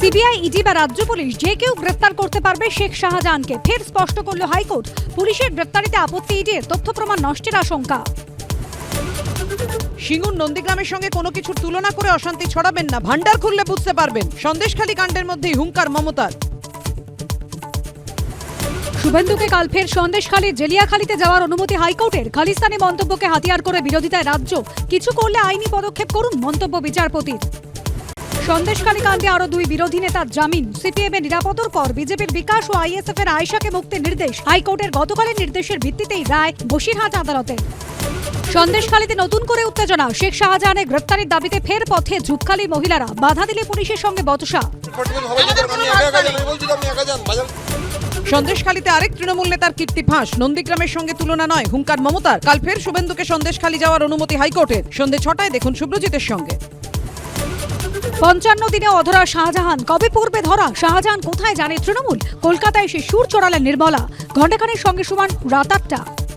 CBI ED বা রাজ্য police যে কেউ গ্রেপ্তার করতে পারবে শেখ শাহজাহানকে। ফের স্পষ্ট করল হাইকোর্ট। পুলিশের গ্রেপ্তারিতে আপত্তি ইডির। তথ্য প্রমাণ নষ্টের আশঙ্কা। সিঙ্গুর নন্দীগ্রামের সঙ্গে কোনো কিছুর তুলনা করে অশান্তি ছড়াবেন না। ভান্ডার খুললে বুঝতে পারবেন। সন্দেশখালী কাণ্ডের মধ্যেই হুঙ্কার মমতার। শুভেন্দুকে কাল ফের সন্দেশখালীর জেলিয়াখালীতে যাওয়ার অনুমতি হাইকোর্টের। খালিস্তানি মন্তব্যকে হাতিয়ার করে বিরোধিতায় রাজ্য। কিছু করলে আইনি পদক্ষেপ করুন মন্তব্য বিচারপতির। সন্দেশখালী কাণ্ডে আরও দুই বিরোধী নেতার জামিন। সিপিএম এর নিরাপদর পর বিজেপির বিকাশ ও আইএসএফ এর আয়েশাকে মুক্তির নির্দেশ। হাইকোর্টের গতকালের নির্দেশের ভিত্তিতেই রায় বসিরহাট আদালতের। সন্দেশখালীতে নতুন করে উত্তেজনা। শেখ শাহজাহানের গ্রেপ্তারির দাবিতে ফের পথে ঝুপখালী মহিলারা। বাধা দিলে পুলিশের সঙ্গে বচসা। সন্দেশখালীতে আরেক তৃণমূল নেতার কীর্তি ফাঁস। নন্দীগ্রামের সঙ্গে তুলনা নয়, হুঙ্কার মমতার। কাল ফের শুভেন্দুকে সন্দেশখালী যাওয়ার অনুমতি হাইকোর্টের। সন্ধে ছটায় দেখুন সুব্রজিতের সঙ্গে। পঞ্চান্ন দিনে অধরা শাহজাহান। কবে পূর্বে ধরা? শাহজাহান কোথায় জানে তৃণমূল? কলকাতায় এসে সুর চড়ালেন নির্মলা। ঘণ্টাখানের সঙ্গে সমান রাত আটটা।